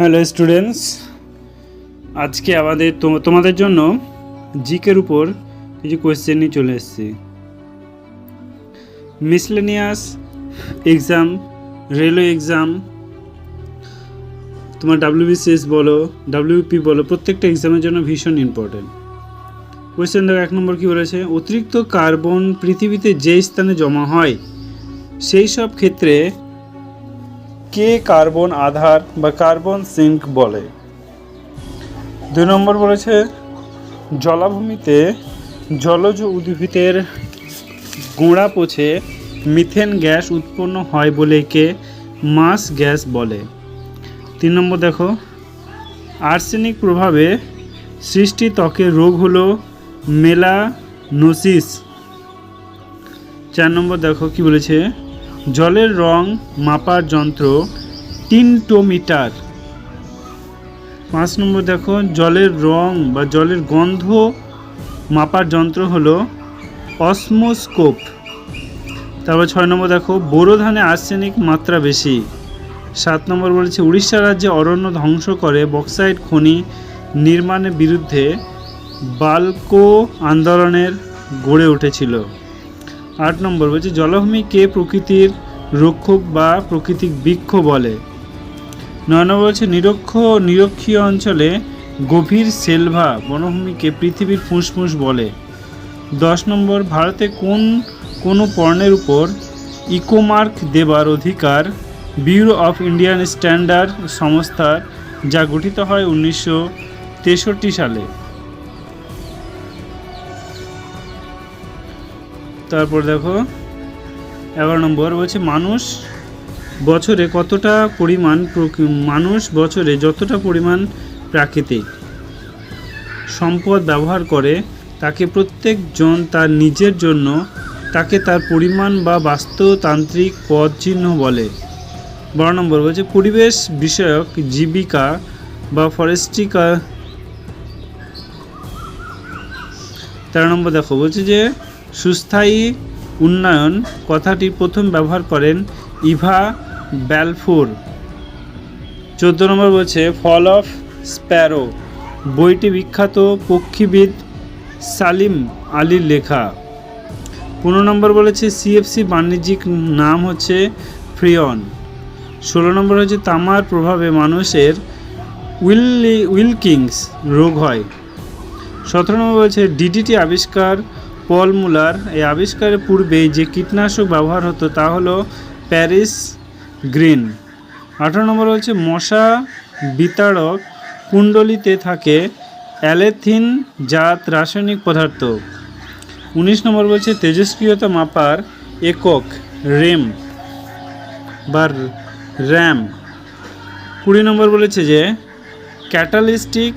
Hello students, আজকে আমাদের তোমাদের জন্য জিকের উপর কিছু কোয়েশ্চেন নিয়ে চলে এসেছি। মিসলেনিয়াস এক্সাম রেলওয়ে এক্সাম তোমার ডাব্লিউবিসিএস বলো ডাব্লিউপি বলো, প্রত্যেকটা এক্সামের জন্য ভীষণ ইম্পর্টেন্ট কোয়েশ্চেন দেখো, এক নম্বর কী বলেছে? অতিরিক্ত কার্বন পৃথিবীতে যে স্থানে জমা হয়, সেই সব ক্ষেত্রে কে কার্বন আধার বা কার্বন সিঙ্ক বলে? দুই নম্বর বলেছে, জলাভূমিতে জলজ উদ্ভিদের গোড়া পচে মিথেন গ্যাস উৎপন্ন হয় বলে কে মাস গ্যাস বলে। তিন নম্বর দেখো, আর্সেনিক প্রভাবে সৃষ্টি ত্বকের রোগ হলো মেলানোসিস। চার নম্বর দেখো কি বলেছে জলের রং মাপার যন্ত্র টিনটোমিটার। পাঁচ নম্বর দেখো, জলের রং বা জলের গন্ধ মাপার যন্ত্র হলো অসমোস্কোপ। তারপর ছয় নম্বর দেখো, বোরো ধানে আর্সেনিক মাত্রা বেশি। সাত নম্বর বলেছে, উড়িষ্যা রাজ্যে অরণ্য ধ্বংস করে বক্সাইড খনি নির্মাণের বিরুদ্ধে বাল্কো আন্দোলনের গড়ে উঠেছিল। আট নম্বর বলছে জলভূমিকে প্রকৃতির রক্ষক বা প্রকৃতিক বৃক্ষ বলে? নয় নম্বর বলছে, নিরক্ষ নিরক্ষীয় অঞ্চলে গভীর সেলভা বনভূমিকে পৃথিবীর ফুসফুস বলে। দশ নম্বর, ভারতে কোন, কোনো পণ্যের উপর ইকোমার্ক দেবার অধিকার ব্যুরো অফ ইন্ডিয়ান স্ট্যান্ডার্ড সংস্থার যা গঠিত হয় উনিশশো তেষট্টি সালে? তারপর দেখো, এগারো নম্বর বলছে, মানুষ বছরে কতটা পরিমাণ মানুষ বছরে যতটা পরিমাণ প্রাকৃতিক সম্পদ ব্যবহার করে, তাকে প্রত্যেকজন তার নিজের জন্য, তাকে তার পরিমাণ বা বাস্তুতান্ত্রিক পদ চিহ্ন বলে। বারো নম্বর বলছে, পরিবেশ বিষয়ক জীবিকা বা ফরেস্ট্রিকা তেরো নম্বর দেখো, বলছে যে সুস্থায়ী উন্নয়ন কথাটি প্রথম ব্যবহার করেন ইভা ব্যালফোর। চোদ্দ নম্বর বলছে, ফল অফ স্প্যারো বইটি বিখ্যাত পক্ষীবিদ সালিম আলীর লেখা। পনেরো নম্বর বলেছে, সিএফসি বাণিজ্যিক নাম হচ্ছে ফ্রিয়ন ষোলো নম্বর হচ্ছে, তামার প্রভাবে মানুষের উইলি, উইলকিংস রোগ হয় সতেরো নম্বর বলছে, ডিডিটি আবিষ্কার পল মুলার এই আবিষ্কারের পূর্বে যে কীটনাশক ব্যবহার হতো তা হলো প্যারিস গ্রিন। আঠারো নম্বর হচ্ছে মশা বিতাড়ক কুণ্ডলিতে থাকে অ্যালেথিন জাত রাসায়নিক পদার্থ। উনিশ নম্বর বলছে, তেজস্ক্রিয়তা মাপার একক রেম বা র্যাম। কুড়ি নম্বর বলেছে যে, ক্যাটালিস্টিক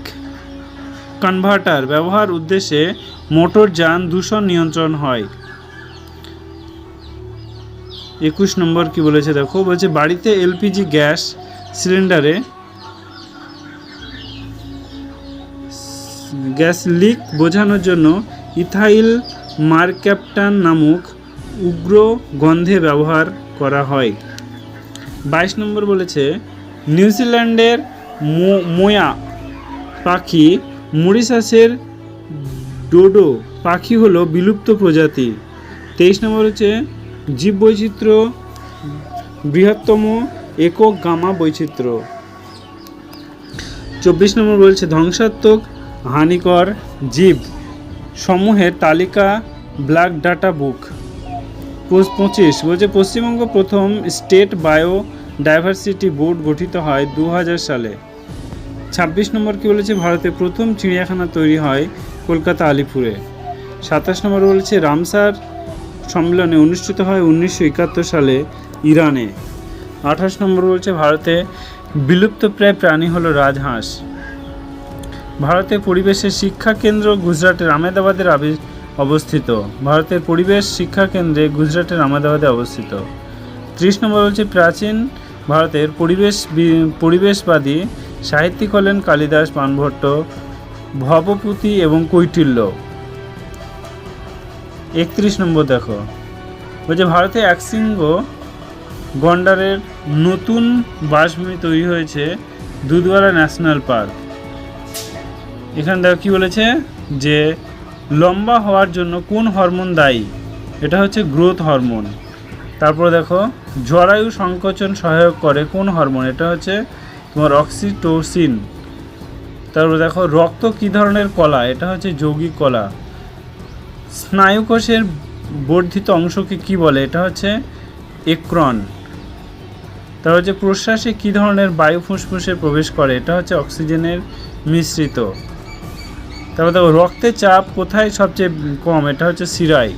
কনভার্টার ব্যবহার উদ্দেশ্যে মোটরযান দূষণ নিয়ন্ত্রণ হয়। একুশ নম্বর কি বলেছে দেখো? বলছে, বাড়িতে এলপিজি গ্যাস সিলিন্ডারে গ্যাস লিক বোঝানোর জন্য ইথাইল মারক্যাপ্টান নামক উগ্র গন্ধে ব্যবহার করা হয়। বাইশ নম্বর বলেছে, নিউজিল্যান্ডের মো- মোয়া পাখি মরিশাসের ডোডো পাখি হলো বিলুপ্ত প্রজাতি তেইশ নম্বর হচ্ছে জীববৈচিত্র্য, বৃহত্তম একক গামা বৈচিত্র্য। চব্বিশ নম্বর বলছে ধ্বংসাত্মক হানিকর জীব সমূহের তালিকা ব্ল্যাক ডাটা বুক। পঁচিশ বলছে পশ্চিমবঙ্গ প্রথম স্টেট বায়ো ডাইভার্সিটি বোর্ড গঠিত হয় দু হাজার সালে। ছাব্বিশ নম্বর কি বলেছে? ভারতে প্রথম চিড়িয়াখানা তৈরি হয় কলকাতা আলিপুরে। সাতাশ নম্বর বলেছে, রামসার সম্মেলনে অনুষ্ঠিত হয় উনিশশো একাত্তর সালে ইরানে। আঠাশ নম্বর বলছে, ভারতে বিলুপ্তপ্রায় প্রাণী হলো রাজহাঁস। ভারতের পরিবেশের শিক্ষা কেন্দ্র গুজরাটের আহমেদাবাদের অবস্থিত। ভারতের পরিবেশ শিক্ষা কেন্দ্রে গুজরাটের আহমেদাবাদে অবস্থিত। ত্রিশ নম্বর হচ্ছে প্রাচীন ভারতের পরিবেশ পরিবেশবাদী সাহিত্যিক হলেন কালিদাস পানভট্ট ভবপুতি এবং কৈটিল্য। একত্রিশ নম্বর দেখো। বলছে ভারতে একশৃঙ্গ গন্ডারের নতুন বাসভূমি তৈরি হয়েছে দুধওয়ালা ন্যাশনাল পার্ক। এখানে দেখো কী বলেছে? যে লম্বা হওয়ার জন্য কোন হরমোন দায়ী? এটা হচ্ছে গ্রোথ হরমোন। তারপরে দেখো, জরায়ু সংকোচন সহায়ক করে কোন হরমোন? এটা হচ্ছে তোমার অক্সিটোসিন। তারপর দেখো, রক্ত কী ধরনের কলা? এটা হচ্ছে যৌগিক কলা। স্নায়ুকোষের বর্ধিত অংশকে কি বলে? এটা হচ্ছে এক্রন তার হচ্ছে প্রশ্বাসে কী ধরনের বায়ু ফুসফুসে প্রবেশ করে? এটা হচ্ছে অক্সিজেনের মিশ্রিত। তারপর দেখো, রক্তের চাপ কোথায় সবচেয়ে কম? এটা হচ্ছে শিরায়।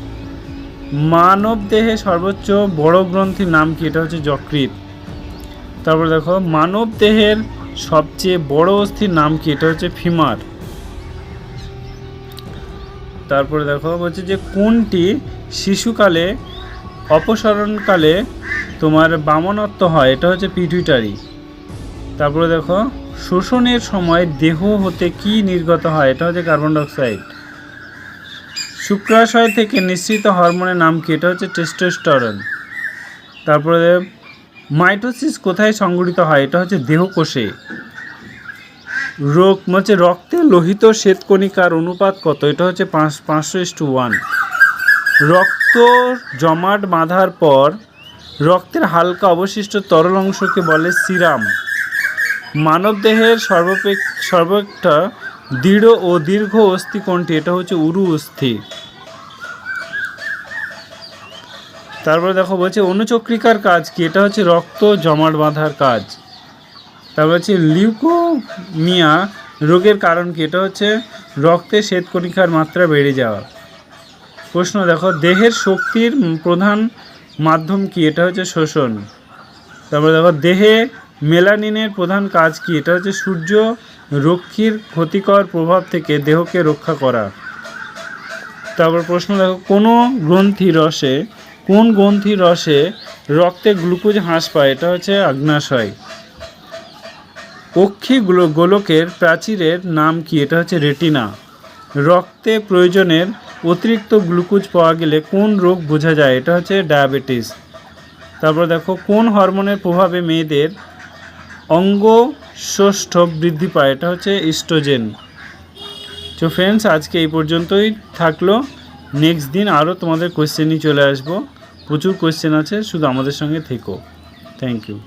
মানব দেহে সর্বোচ্চ বড় গ্রন্থির নাম কি? এটা হচ্ছে যকৃৎ। তারপর দেখো, মানব দেহের সবচেয়ে বড় অস্থির নাম কি? এটা হচ্ছে ফিমার। তারপরে দেখো, বলছে যে কোনটি শিশুকালে, অপসরণকালে তোমার বামনত্ব হয়? এটা হচ্ছে পিটুইটারি। তারপরে দেখো, শোষণের সময় দেহ হতে কি নির্গত হয়? এটা হচ্ছে কার্বন ডাইঅক্সাইড। শুক্রাশয় থেকে নিঃসৃত হরমোনের নাম কি? এটা হচ্ছে টেস্টোস্টেরন। তারপরে মাইটোসিস কোথায় সংঘটিত হয়? এটা হচ্ছে দেহকোষে। রোগ হচ্ছে রক্তে লোহিত শ্বেতকণিকার অনুপাত কত? এটা হচ্ছে পাঁচ পাঁচশো ইস্টু ওয়ান রক্ত জমাট বাঁধার পর রক্তের হালকা অবশিষ্ট তরল অংশকে বলে সিরাম। মানবদেহের সর্বপেক সর্বাপেক্ষা দৃঢ় ও দীর্ঘ অস্থি কোনটি? এটা হচ্ছে উরু অস্থি। তারপরে দেখো বলছে অনুচক্রিকার কাজ কি? এটা হচ্ছে রক্ত জমাট বাঁধার কাজ। তারপর হচ্ছে লিউকোমিয়া রোগের কারণ কি? এটা হচ্ছে রক্তে শ্বেতকণিকার মাত্রা বেড়ে যাওয়া। প্রশ্ন দেখো, দেহের শক্তির প্রধান মাধ্যম কি? এটা হচ্ছে শোষণ তারপরে দেখো, দেহে মেলানিনের প্রধান কাজ কি? এটা হচ্ছে সূর্য রক্ষীর ক্ষতিকর প্রভাব থেকে দেহকে রক্ষা করা। তারপর প্রশ্ন দেখো, কোনো গ্রন্থি রসে কোন গ্রন্থি রসে রক্তে গ্লুকোজ হ্রাস পায়? এটা হচ্ছে আগ্নাশয়। অক্ষি গোল- গোলকের প্রাচীরের নাম কি? এটা হচ্ছে রেটিনা। রক্তে প্রয়োজনের অতিরিক্ত গ্লুকোজ পাওয়া গেলে কোন রোগ বোঝা যায়? এটা হচ্ছে ডায়াবেটিস। তারপর দেখো, কোন হরমোনের প্রভাবে মেয়েদের অঙ্গ ষষ্ঠ বৃদ্ধি পায়? এটা হচ্ছে ইস্ট্রোজেন। তো ফ্রেন্ডস আজকে এই পর্যন্তই থাকল। নেক্সট দিন আরও তোমাদের কোয়েশ্চেনই চলে আসব। প্রচুর কোয়েশ্চেন আছে, শুধু আমাদের সঙ্গে থেকো। Thank you